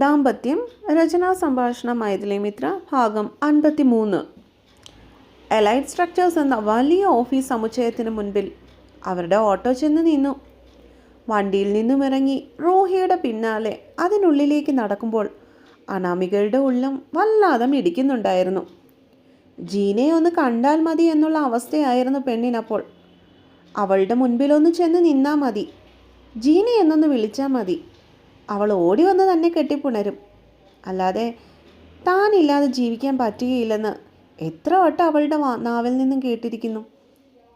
ദാമ്പത്യം രചനാ സംഭാഷണം മൈഥിലി മിത്ര ഭാഗം അൻപത്തി മൂന്ന് എലൈറ്റ് സ്ട്രക്ചേഴ്സ് എന്ന വലിയ ഓഫീസ് സമുച്ചയത്തിന് മുൻപിൽ അവരുടെ ഓട്ടോ ചെന്ന് നിന്നു. വണ്ടിയിൽ നിന്നും ഇറങ്ങി റോഹിയുടെ പിന്നാലെ അതിനുള്ളിലേക്ക് നടക്കുമ്പോൾ അനാമികയുടെ ഉള്ളം വല്ലാതെ മിടിക്കുന്നുണ്ടായിരുന്നു. ജീനയെ ഒന്ന് കണ്ടാൽ മതി എന്നുള്ള അവസ്ഥയായിരുന്നു പെണ്ണിനപ്പോൾ. അവളുടെ മുൻപിലൊന്ന് ചെന്ന് നിന്നാൽ മതി. ജീന എന്നൊന്ന് വിളിച്ചാൽ മതി. അവൾ ഓടി വന്ന് തന്നെ കെട്ടിപ്പുണരും. അല്ലാതെ താനില്ലാതെ ജീവിക്കാൻ പറ്റുകയില്ലെന്ന് എത്ര വട്ടം അവളുടെ നാവിൽ നിന്നും കേട്ടിരിക്കുന്നു.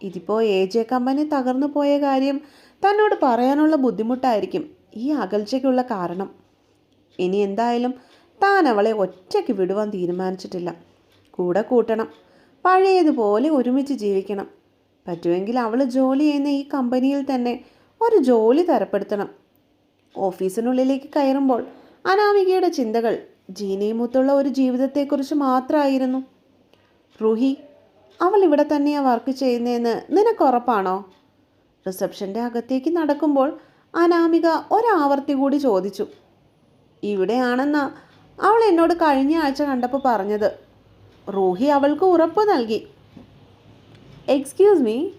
ഇതിപ്പോൾ എ ജെ കമ്പനി തകർന്നു പോയ കാര്യം തന്നോട് പറയാനുള്ള ബുദ്ധിമുട്ടായിരിക്കും ഈ അകൽച്ചയ്ക്കുള്ള കാരണം. ഇനി എന്തായാലും താൻ അവളെ ഒറ്റയ്ക്ക് വിടുവാൻ തീരുമാനിച്ചിട്ടില്ല. കൂടെ കൂട്ടണം. പഴയതുപോലെ ഒരുമിച്ച് ജീവിക്കണം. പറ്റുമെങ്കിൽ അവൾ ജോലി ചെയ്യുന്ന ഈ കമ്പനിയിൽ തന്നെ ഒരു ജോലി തരപ്പെടുത്തണം. ഓഫീസിനുള്ളിലേക്ക് കയറുമ്പോൾ അനാമികയുടെ ചിന്തകൾ ജീനയുമൊത്തുള്ള ഒരു ജീവിതത്തെക്കുറിച്ച് മാത്രമായിരുന്നു. റുഹി അവൾ ഇവിടെ തന്നെയാണ് വർക്ക് ചെയ്യുന്നതെന്ന് നിനക്ക് ഉറപ്പാണോ? റിസപ്ഷന്റെ അകത്തേക്ക് നടക്കുമ്പോൾ അനാമിക ഒരാവർത്തി കൂടി ചോദിച്ചു. ഇവിടെയാണെന്നാ അവൾ എന്നോട് കഴിഞ്ഞ ആഴ്ച കണ്ടപ്പോൾ പറഞ്ഞത്. റൂഹി അവൾക്ക് ഉറപ്പ് നൽകി. എക്സ്ക്യൂസ് മീ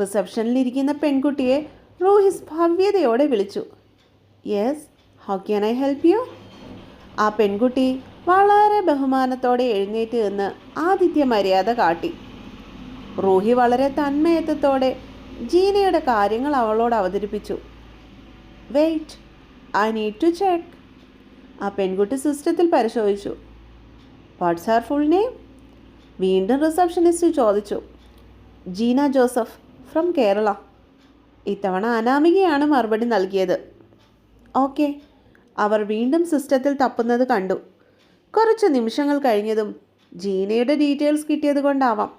റിസപ്ഷനിലിരിക്കുന്ന പെൺകുട്ടിയെ റൂഹിസ് ഭവ്യതയോടെ വിളിച്ചു. Yes how can I help you ആ പെൺകുട്ടി വളരെ ബഹുമാനത്തോടെ എഴുന്നേറ്റ് നിന്ന് ആതിഥ്യ മര്യാദ കാട്ടി. റൂഹി വളരെ തന്മയത്വത്തോടെ ജീനയുടെ കാര്യങ്ങൾ അവളോട് അവതരിപ്പിച്ചു. Wait I need to check ആ പെൺകുട്ടി സിസ്റ്റത്തിൽ പരിശോധിച്ചു. വാട്ട്സ് ആർ ഫുൾ നെയിം വീണ്ടും റിസപ്ഷനിസ്റ്റ് ചോദിച്ചു. ജീന ജോസഫ് ഫ്രം കേരള ഇത്തവണ അനാമികയാണ് മറുപടി നൽകിയത്. ഓക്കെ. അവർ വീണ്ടും സിസ്റ്റത്തിൽ തപ്പുന്നത് കണ്ടു. കുറച്ച് നിമിഷങ്ങൾ കഴിഞ്ഞതും ജീനയുടെ ഡീറ്റെയിൽസ് കിട്ടിയത് കൊണ്ടാവാം.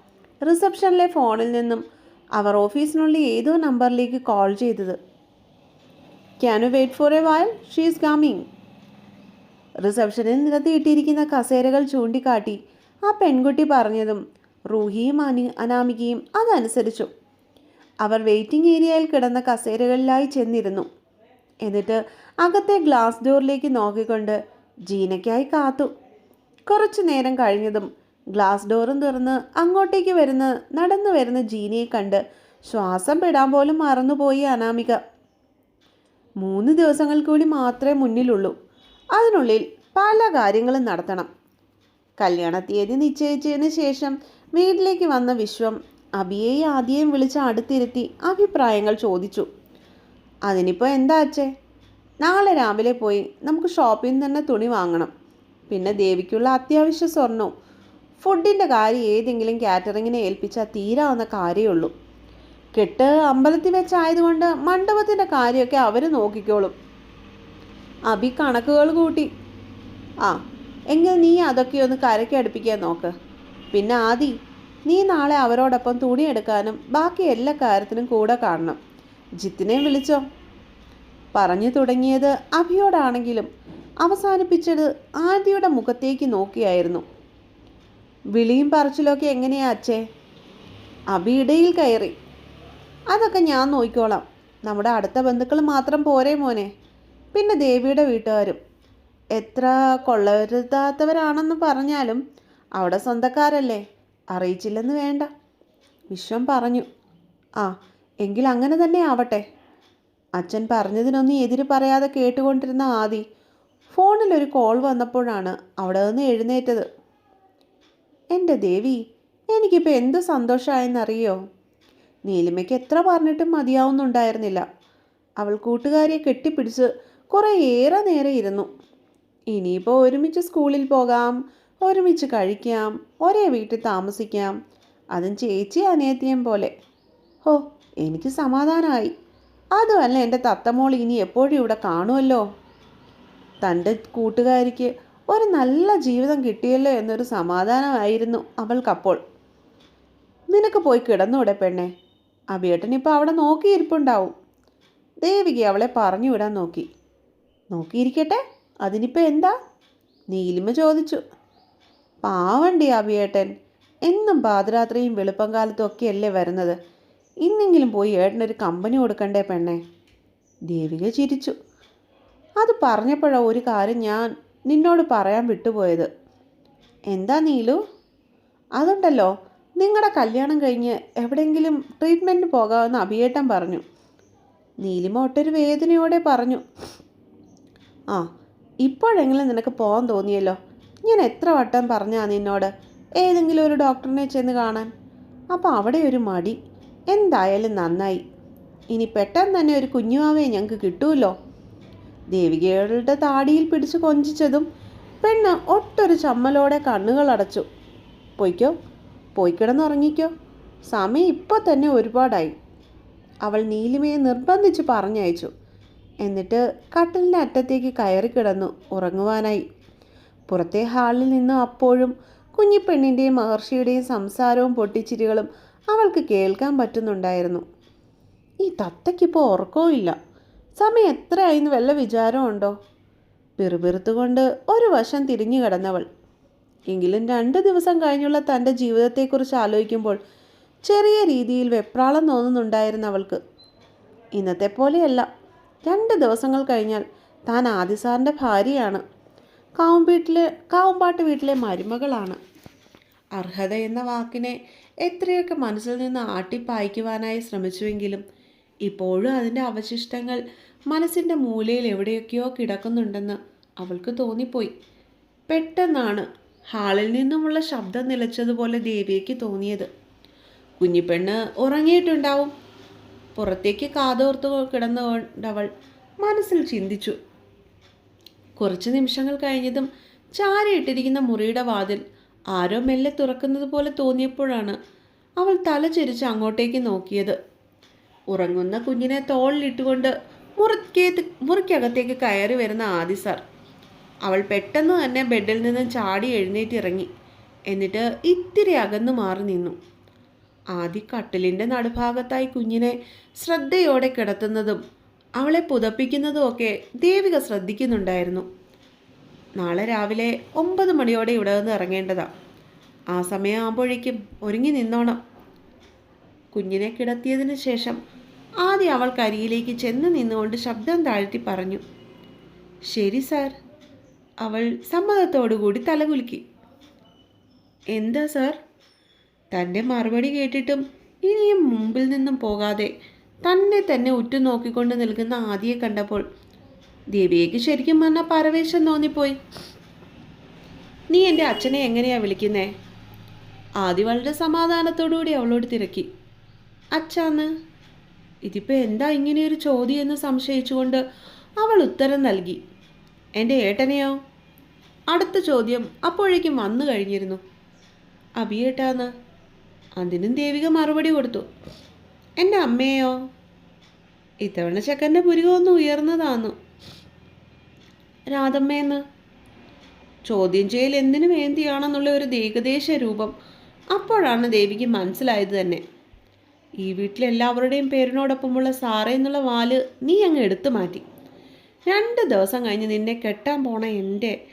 റിസപ്ഷനിലെ ഫോണിൽ നിന്നും അവർ ഓഫീസിനുള്ളിൽ ഏതോ നമ്പറിലേക്ക് കോൾ ചെയ്തത്. Can you wait for a while she is coming റിസപ്ഷനിൽ നിരത്തിയിട്ടിരിക്കുന്ന കസേരകൾ ചൂണ്ടിക്കാട്ടി ആ പെൺകുട്ടി പറഞ്ഞതും റൂഹിയും അനി അനാമികയും അതനുസരിച്ചു. അവർ വെയിറ്റിംഗ് ഏരിയയിൽ കിടന്ന കസേരകളിലായി ചെന്നിരുന്നു. എന്നിട്ട് അകത്തെ ഗ്ലാസ് ഡോറിലേക്ക് നോക്കിക്കൊണ്ട് ജീനയ്ക്കായി കാത്തു. കുറച്ചു നേരം കഴിഞ്ഞതും ഗ്ലാസ് ഡോറും തുറന്ന് അങ്ങോട്ടേക്ക് വരുന്ന നടന്നു വരുന്ന ജീനയെ കണ്ട് ശ്വാസം പെടാൻ പോലും മറന്നുപോയി അനാമിക. മൂന്ന് ദിവസങ്ങൾ കൂടി മാത്രമേ മുന്നിലുള്ളൂ. അതിനുള്ളിൽ പല കാര്യങ്ങളും നടത്തണം. കല്യാണ തീയതി നിശ്ചയിച്ചതിന് ശേഷം വീട്ടിലേക്ക് വന്ന വിശ്വം അബിയെ ആദ്യം വിളിച്ച് അടുത്തിരുത്തി അഭിപ്രായങ്ങൾ ചോദിച്ചു. അതിനിപ്പോൾ എന്താ അച്ഛേ? നാളെ രാവിലെ പോയി നമുക്ക് ഷോപ്പിൽ നിന്ന് തന്നെ തുണി വാങ്ങണം. പിന്നെ ദേവിക്കുള്ള അത്യാവശ്യ സ്വർണവും ഫുഡിന്റെ കാര്യം ഏതെങ്കിലും കാറ്ററിങ്ങിനെ ഏൽപ്പിച്ചാൽ തീരാവുന്ന കാര്യമുള്ളൂ കെട്ട് അമ്പലത്തിൽ വെച്ചായതുകൊണ്ട് മണ്ഡപത്തിന്റെ കാര്യമൊക്കെ അവർ നോക്കിക്കോളും. അഭി കണക്കുകൾ കൂട്ടി. ആ എങ്കിൽ നീ അതൊക്കെ ഒന്ന് കരയ്ക്ക് അടുപ്പിക്കാൻ നോക്ക്. പിന്നെ ആദി നീ നാളെ അവരോടൊപ്പം തുണി എടുക്കാനും ബാക്കി എല്ലാ കാര്യത്തിനും കൂടെ കാണണം. ജിത്തിനെ വിളിച്ചോ? പറഞ്ഞു തുടങ്ങിയത് അഭിയോടാണെങ്കിലും അവസാനിപ്പിച്ചത് ആദ്യയുടെ മുഖത്തേക്ക് നോക്കിയായിരുന്നു. വിളിയും പറച്ചിലൊക്കെ എങ്ങനെയാ അച്ഛേ? അഭി ഇടയിൽ കയറി. അതൊക്കെ ഞാൻ നോക്കിക്കോളാം. നമ്മുടെ അടുത്ത ബന്ധുക്കൾ മാത്രം പോരേ മോനെ. പിന്നെ ദേവിയുടെ വീട്ടുകാരും. എത്ര കൊള്ളരുതാത്തവരാണെന്ന് പറഞ്ഞാലും അവിടെ സ്വന്തക്കാരല്ലേ? അറിയിച്ചില്ലെന്ന് വേണ്ട. വിശ്വം പറഞ്ഞു. ആ എങ്കിൽ അങ്ങനെ തന്നെ ആവട്ടെ. അച്ഛൻ പറഞ്ഞതിനൊന്നും എതിര് പറയാതെ കേട്ടുകൊണ്ടിരുന്ന ആദി ഫോണിൽ ഒരു കോൾ വന്നപ്പോഴാണ് അവിടെ നിന്ന് എഴുന്നേറ്റത്. എന്റെ ദേവി എനിക്കിപ്പോൾ എന്ത് സന്തോഷമായെന്നറിയോ നീലിമയ്ക്ക് എത്ര പറഞ്ഞിട്ടും മതിയാവുന്നുണ്ടായിരുന്നില്ല. അവൾ കൂട്ടുകാരിയെ കെട്ടിപ്പിടിച്ച് കുറേ ഏറെ നേരം ഇരുന്നു. ഇനിയിപ്പോൾ ഒരുമിച്ച് സ്കൂളിൽ പോകാം ഒരുമിച്ച് കഴിക്കാം ഒരേ വീട്ടിൽ താമസിക്കാം. അതും ചേച്ചി അനിയത്തിയും പോലെ. ഹോ എനിക്ക് സമാധാനമായി അതുമല്ല എന്റെ തത്തമോൾ ഇനി എപ്പോഴും ഇവിടെ കാണുമല്ലോ. തന്റെ കൂട്ടുകാരിക്ക് ഒരു നല്ല ജീവിതം കിട്ടിയല്ലോ എന്നൊരു സമാധാനമായിരുന്നു അവൾക്കപ്പോൾ. നിനക്ക് പോയി കിടന്നൂടെ പെണ്ണെ. അഭിയേട്ടൻ ഇപ്പോൾ അവിടെ നോക്കിയിരിപ്പുണ്ടാവും. ദേവിക അവളെ പറഞ്ഞു വിടാൻ നോക്കി. നോക്കിയിരിക്കട്ടെ? അതിനിപ്പോൾ എന്താ? നീലിമ ചോദിച്ചു. പാവണ്ടി അഭിയേട്ടൻ എന്നും പാതിരാത്രിയും വെളുപ്പം കാലത്തും ഒക്കെയല്ലേ വരുന്നത്? ഇന്നെങ്കിലും പോയി ഏട്ടനൊരു കമ്പനി കൊടുക്കണ്ടേ പെണ്ണെ? ദേവിക ചിരിച്ചു. അത് പറഞ്ഞപ്പോഴാണ് ഒരു കാര്യം ഞാൻ നിന്നോട് പറയാൻ വിട്ടുപോയത്. എന്താ നീലു? അതുണ്ടല്ലോ നിങ്ങളുടെ കല്യാണം കഴിഞ്ഞ് എവിടെയെങ്കിലും ട്രീറ്റ്മെന്റ് പോകാമെന്ന് അഭിയേട്ടൻ പറഞ്ഞു. നീലിമ ഒട്ടൊരു വേദനയോടെ പറഞ്ഞു. ആ ഇപ്പോഴെങ്കിലും നിനക്ക് പോകാൻ തോന്നിയല്ലോ. ഞാൻ എത്ര വട്ടം പറഞ്ഞാ നിന്നോട്? ഏതെങ്കിലും ഒരു ഡോക്ടറിനെ ചെന്ന് കാണാൻ. അപ്പോൾ അവിടെ ഒരു മടി. എന്തായാലും നന്നായി. ഇനി പെട്ടെന്ന് തന്നെ ഒരു കുഞ്ഞുമാവയെ ഞങ്ങൾക്ക് കിട്ടുമല്ലോ ദേവികയുടെ താടിയിൽ പിടിച്ച് കൊഞ്ചിച്ചതും പെണ്ണ് ഒട്ടൊരു ചമ്മലോടെ കണ്ണുകൾ അടച്ചു. പോയിക്കോ പോയി കിടന്നുറങ്ങിക്കോ. സമയം ഇപ്പോൾ തന്നെ ഒരുപാടായി. അവൾ നീലിമയെ നിർബന്ധിച്ച് പറഞ്ഞയച്ചു. എന്നിട്ട് കട്ടിലിന്റെ അറ്റത്തേക്ക് കയറി കിടന്നു ഉറങ്ങുവാനായി. പുറത്തെ ഹാളിൽ നിന്നും അപ്പോഴും കുഞ്ഞിപ്പെണ്ണിന്റെയും മഹർഷിയുടെയും സംസാരവും പൊട്ടിച്ചിരികളും അവൾക്ക് കേൾക്കാൻ പറ്റുന്നുണ്ടായിരുന്നു. ഈ തത്തയ്ക്കിപ്പോൾ ഉറക്കവും ഇല്ല സമയം എത്രയായിന്ന് വല്ല വിചാരമുണ്ടോ പിറുപിറുത്തുകൊണ്ട് ഒരു വശം തിരിഞ്ഞു കിടന്നവൾ. എങ്കിലും രണ്ട് ദിവസം കഴിഞ്ഞുള്ള തന്റെ ജീവിതത്തെക്കുറിച്ച് ആലോചിക്കുമ്പോൾ ചെറിയ രീതിയിൽ വെപ്രാളം തോന്നുന്നുണ്ടായിരുന്നു അവൾക്ക്. ഇന്നത്തെ പോലെയല്ല. രണ്ട് ദിവസങ്ങൾ കഴിഞ്ഞാൽ താൻ ആദിസാറിന്റെ ഭാര്യയാണ്. കാവുംപീട്ടിലെ കാവുംപാട്ട് വീട്ടിലെ മരുമകളാണ്. അർഹത എന്ന വാക്കിനെ എത്രയൊക്കെ മനസ്സിൽ നിന്ന് ആട്ടിപ്പായ്ക്കുവാനായി ശ്രമിച്ചുവെങ്കിലും ഇപ്പോഴും അതിന്റെ അവശിഷ്ടങ്ങൾ മനസ്സിന്റെ മൂലയിൽ എവിടെയൊക്കെയോ കിടക്കുന്നുണ്ടെന്ന് അവൾക്ക് തോന്നിപ്പോയി. പെട്ടെന്നാണ് ഹാളിൽ നിന്നുമുള്ള ശബ്ദം നിലച്ചതുപോലെ ദേവിയയ്ക്ക് തോന്നിയത്. കുഞ്ഞിപ്പെണ്ണ് ഉറങ്ങിയിട്ടുണ്ടാവും. പുറത്തേക്ക് കാതോർത്തു കിടന്നുകൊണ്ടവൾ മനസ്സിൽ ചിന്തിച്ചു. കുറച്ച് നിമിഷങ്ങൾ കഴിഞ്ഞതും ചാരയിട്ടിരിക്കുന്ന മുറിയുടെ വാതിൽ ആരോ മെല്ലെ തുറക്കുന്നത് പോലെ തോന്നിയപ്പോഴാണ് അവൾ തല ചെരിച്ച് അങ്ങോട്ടേക്ക് നോക്കിയത്. ഉറങ്ങുന്ന കുഞ്ഞിനെ തോളിലിട്ടുകൊണ്ട് മുറിക്കേ മുറിക്കകത്തേക്ക് കയറി വരുന്ന ആദി സാർ. അവൾ പെട്ടെന്ന് തന്നെ ബെഡിൽ നിന്ന് ചാടി എഴുന്നേറ്റ് ഇറങ്ങി. എന്നിട്ട് ഇത്തിരി അകന്നു മാറി നിന്നു. ആദി കട്ടിലിന്റെ നടുഭാഗത്തായി കുഞ്ഞിനെ ശ്രദ്ധയോടെ കിടത്തുന്നതും അവളെ പുതപ്പിക്കുന്നതും ഒക്കെ ദേവിക ശ്രദ്ധിക്കുന്നുണ്ടായിരുന്നു. നാളെ രാവിലെ ഒമ്പത് മണിയോടെ ഇവിടെ നിന്ന് ഇറങ്ങേണ്ടതാ. ആ സമയമാകുമ്പോഴേക്കും ഒരുങ്ങി നിന്നോണം. കുഞ്ഞിനെ കിടത്തിയതിന് ശേഷം ആദ്യം അവൾ കരിയിലേക്ക് ചെന്ന് നിന്നുകൊണ്ട് ശബ്ദം താഴ്ത്തി പറഞ്ഞു ശരി സാർ. അവൾ സമ്മതത്തോടുകൂടി തലകുലുക്കി. എന്താ സാർ? തന്റെ മറുപടി കേട്ടിട്ടും ഇനിയും മുമ്പിൽ നിന്നും പോകാതെ തന്നെ തന്നെ ഉറ്റുനോക്കിക്കൊണ്ട് നിൽക്കുന്ന ആദിയെ കണ്ടപ്പോൾ ദേവിയേക്ക് ശരിക്കും പറഞ്ഞാൽ പരവേശം തോന്നിപ്പോയി. നീ എന്റെ അച്ഛനെ എങ്ങനെയാ വിളിക്കുന്നേ? ആദ്യ വളരെ സമാധാനത്തോടുകൂടി അവളോട് തിരക്കി. അച്ഛാന്ന്? ഇതിപ്പോൾ എന്താ ഇങ്ങനെയൊരു ചോദ്യം എന്ന് സംശയിച്ചുകൊണ്ട് അവൾ ഉത്തരം നൽകി. എന്റെ ഏട്ടനെയോ? അടുത്ത ചോദ്യം അപ്പോഴേക്കും വന്നു കഴിഞ്ഞിരുന്നു. അഭിയേട്ടാന്ന് അതിനും ദേവിക മറുപടി കൊടുത്തു. എന്റെ അമ്മയോ ഇത്തവണ ചെക്കന്റെ പുരുകമൊന്ന് ഉയർന്നതാന്നു. രാധമ്മയെന്ന്? ചോദ്യം ചെയ്യൽ എന്തിനു വേണ്ടിയാണെന്നുള്ള ഒരു ഏകദേശ രൂപം അപ്പോഴാണ് ദേവിക്ക് മനസ്സിലായത് തന്നെ. ഈ വീട്ടിലെല്ലാവരുടെയും പേരിനോടൊപ്പമുള്ള സാറേ എന്നുള്ള വാൽ നീ അങ്ങ് എടുത്തു മാറ്റി. രണ്ട് ദിവസം കഴിഞ്ഞ് നിന്നെ കെട്ടാൻ പോണ എന്റെ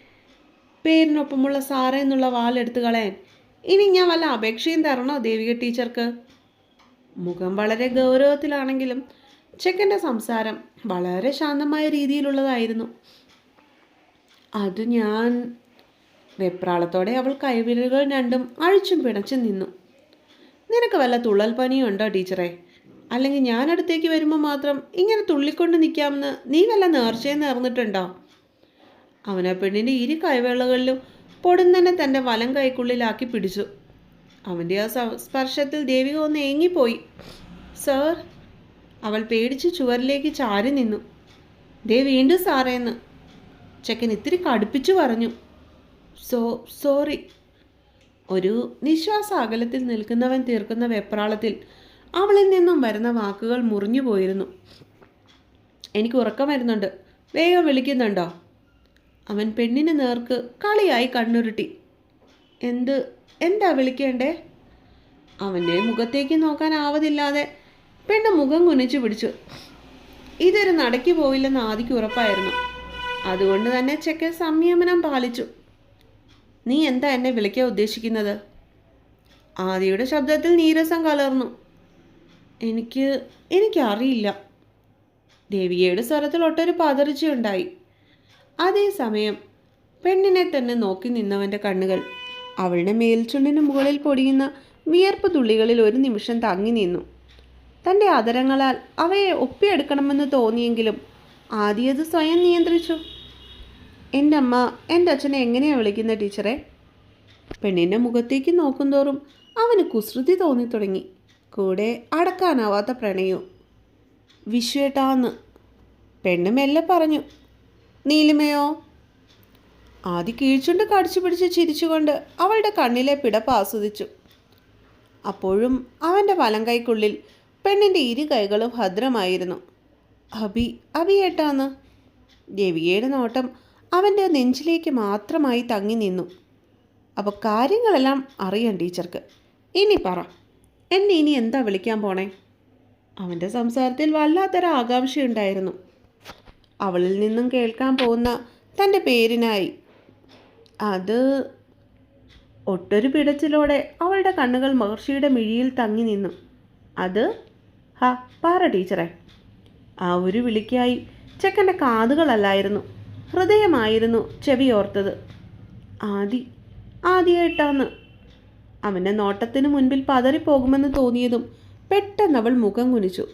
പേരിനൊപ്പമുള്ള സാറേ എന്നുള്ള വാലെടുത്ത് കളയാൻ ഇനി ഞാൻ വല്ല അപേക്ഷയും തരണോ ദേവിക ടീച്ചർക്ക്? മുഖം വളരെ ഗൗരവത്തിലാണെങ്കിലും ചെക്കന്റെ സംസാരം വളരെ ശാന്തമായ രീതിയിലുള്ളതായിരുന്നു. അത് ഞാൻ വെപ്രാളത്തോടെ അവൾ കൈവിരലുകൾ രണ്ടും അഴിച്ചും പിണച്ചും നിന്നു. നിനക്ക് വല്ല തുള്ളൽ പനിയും ഉണ്ടോ ടീച്ചറെ? അല്ലെങ്കിൽ ഞാൻ അടുത്തേക്ക് വരുമ്പോൾ മാത്രം ഇങ്ങനെ തുള്ളിക്കൊണ്ട് നിൽക്കാമെന്ന് നീ വല്ല നേർച്ചയും നേർന്നിട്ടുണ്ടോ? അവനാ പെണ്ണിന്റെ ഇരു കൈവേളകളിലും പൊടുന്നനെ തന്റെ വലം കൈക്കുള്ളിലാക്കി പിടിച്ചു. അവന്റെ ആ സ്പർശത്തിൽ ദേവിക ഒന്ന് ഏങ്ങിപ്പോയി. സർ അവൾ പേടിച്ച് ചുവരിലേക്ക് ചാരി നിന്നു. ദേ വീണ്ടും സാറേന്ന് ചെക്കൻ ഇത്തിരി കടുപ്പിച്ചു പറഞ്ഞു. So sorry. ഒരു നിശ്വാസ അകലത്തിൽ നിൽക്കുന്നവൻ തീർക്കുന്ന വെപ്രാളത്തിൽ അവളിൽ നിന്നും വരുന്ന വാക്കുകൾ മുറിഞ്ഞു പോയിരുന്നു. എനിക്ക് ഉറക്കം വരുന്നുണ്ട്. വേഗം വിളിക്കുന്നുണ്ടോ? അവൻ പെണ്ണിന് നേർക്ക് കളിയായി കണ്ണുരുട്ടി. എന്ത്? എന്താ വിളിക്കേണ്ടേ? അവന്റെ മുഖത്തേക്ക് നോക്കാനാവതില്ലാതെ പെണ്ണ് മുഖം കുനിച്ചു പിടിച്ചു. ഇതൊരു നടക്കി പോയില്ലെന്ന് ആദിക്ക് ഉറപ്പായിരുന്നു. അതുകൊണ്ട് തന്നെ ചെക്കൻ സംയമനം പാലിച്ചു. നീ എന്താ എന്നെ വിളിക്കാൻ ഉദ്ദേശിക്കുന്നത്? ആദിയുടെ ശബ്ദത്തിൽ നീരസം കലർന്നു. എനിക്ക് എനിക്കറിയില്ല. ദേവികയുടെ സ്വരത്തിൽ ഒട്ടൊരു പതറിച്ചുണ്ടായി അതേസമയം പെണ്ണിനെ തന്നെ നോക്കി നിന്നവന്റെ കണ്ണുകൾ അവളുടെ മേൽച്ചുണ്ടിന് മുകളിൽ പൊടിയുന്ന വിയർപ്പ് തുള്ളികളിൽ ഒരു നിമിഷം തങ്ങി നിന്നു. തന്റെ ആദരങ്ങളാൽ അവയെ ഒപ്പിയെടുക്കണമെന്ന് തോന്നിയെങ്കിലും ആദ്യത് സ്വയം നിയന്ത്രിച്ചു. എന്റെ അമ്മ എന്റെ അച്ഛനെ എങ്ങനെയാണ് വിളിക്കുന്നത് ടീച്ചറെ? പെണ്ണിന്റെ മുഖത്തേക്ക് നോക്കുന്തോറും അവന് കുസൃതി തോന്നിത്തുടങ്ങി. കൂടെ അടക്കാനാവാത്ത പ്രണയവും. വിശ്വേട്ടാന്ന്. പെണ്ണ് മെല്ലെ പറഞ്ഞു നീലിമയോ? ആദ്യ കീഴ്ച്ചുണ്ട് കടിച്ചു പിടിച്ച് ചിരിച്ചുകൊണ്ട് അവളുടെ കണ്ണിലെ പിടപ്പ് ആസ്വദിച്ചു. അപ്പോഴും അവന്റെ വലം കൈക്കുള്ളിൽ പെണ്ണിന്റെ ഇരു കൈകളും ഭദ്രമായിരുന്നു. അബി ഏട്ടാന്ന്? ദേവികയുടെ നോട്ടം അവന്റെ നെഞ്ചിലേക്ക് മാത്രമായി തങ്ങി നിന്നു. അപ്പോൾ കാര്യങ്ങളെല്ലാം അറിയാം ടീച്ചർക്ക്. ഇനി പറ എന്നെ ഇനി എന്താ വിളിക്കാൻ പോണേ? അവന്റെ സംസാരത്തിൽ വല്ലാത്തൊരു ആകാംക്ഷയുണ്ടായിരുന്നു. അവളിൽ നിന്നും കേൾക്കാൻ പോകുന്ന തന്റെ പേരിനായി. അത് ഒട്ടൊരു പിടച്ചിലോടെ അവളുടെ കണ്ണുകൾ മഹർഷിയുടെ മിഴിയിൽ തങ്ങി നിന്നു. അത് ഹാ പറ ടീച്ചറെ. ആ ഒരു വിളിക്കായി ചെക്കന്റെ കാതുകളല്ലായിരുന്നു. ഹൃദയമായിരുന്നു ചെവിയോർത്തത്. ആദി ആദ്യമായിട്ടാന്ന് അവന്റെ നോട്ടത്തിന് മുൻപിൽ പതറിപ്പോകുമെന്ന് തോന്നിയതും പെട്ടെന്ന് അവൾ മുഖം കുനിച്ചു.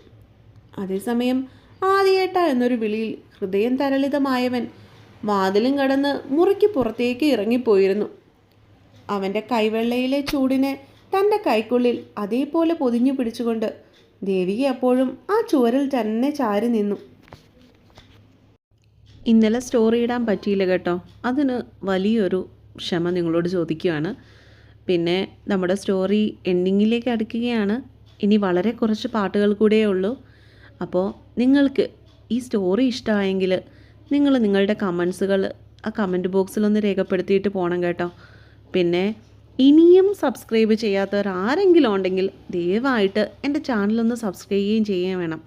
അതേസമയം ആദിയേട്ട എന്നൊരു വിളിയിൽ ഹൃദയം തരളിതമായവൻ വാതിലും കടന്ന് മുറിക്ക് പുറത്തേക്ക് ഇറങ്ങിപ്പോയിരുന്നു. അവന്റെ കൈവെള്ളയിലെ ചൂടിനെ തന്റെ കൈക്കുള്ളിൽ അതേപോലെ പൊതിഞ്ഞു പിടിച്ചുകൊണ്ട് ദേവിക അപ്പോഴും ആ ചുവരിൽ തന്നെ ചാരി നിന്നു. ഇന്നലെ സ്റ്റോറി ഇടാൻ പറ്റിയില്ല കേട്ടോ. അതിന് വലിയൊരു ക്ഷമ നിങ്ങളോട് ചോദിക്കുകയാണ് പിന്നെ നമ്മുടെ സ്റ്റോറി എൻഡിങ്ങിലേക്ക് അടുക്കുകയാണ്. ഇനി വളരെ കുറച്ച് പാട്ടുകൾ കൂടെയേ ഉള്ളൂ. അപ്പോൾ നിങ്ങൾക്ക് ഈ സ്റ്റോറി ഇഷ്ടമായെങ്കിൽ നിങ്ങൾ നിങ്ങളുടെ കമൻസുകൾ ആ കമന്റ് ബോക്സിലൊന്ന് രേഖപ്പെടുത്തിയിട്ട് പോകണം കേട്ടോ. പിന്നെ ഇനിയും സബ്സ്ക്രൈബ് ചെയ്യാത്തവർ ആരെങ്കിലും ഉണ്ടെങ്കിൽ ദയവായിട്ട് എന്റെ ചാനലൊന്ന് സബ്സ്ക്രൈബ് ചെയ്യുകയും ചെയ്യുകയും വേണം.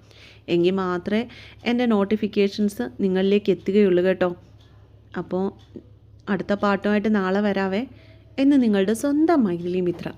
എങ്കിൽ മാത്രമേ എന്റെ നോട്ടിഫിക്കേഷൻസ് നിങ്ങളിലേക്ക് എത്തുകയുള്ളൂ കേട്ടോ. അപ്പോൾ അടുത്ത പാട്ടുമായിട്ട് നാളെ വരാവേ. എന്ന് നിങ്ങളുടെ സ്വന്തം മൈഥിലി മിത്ര.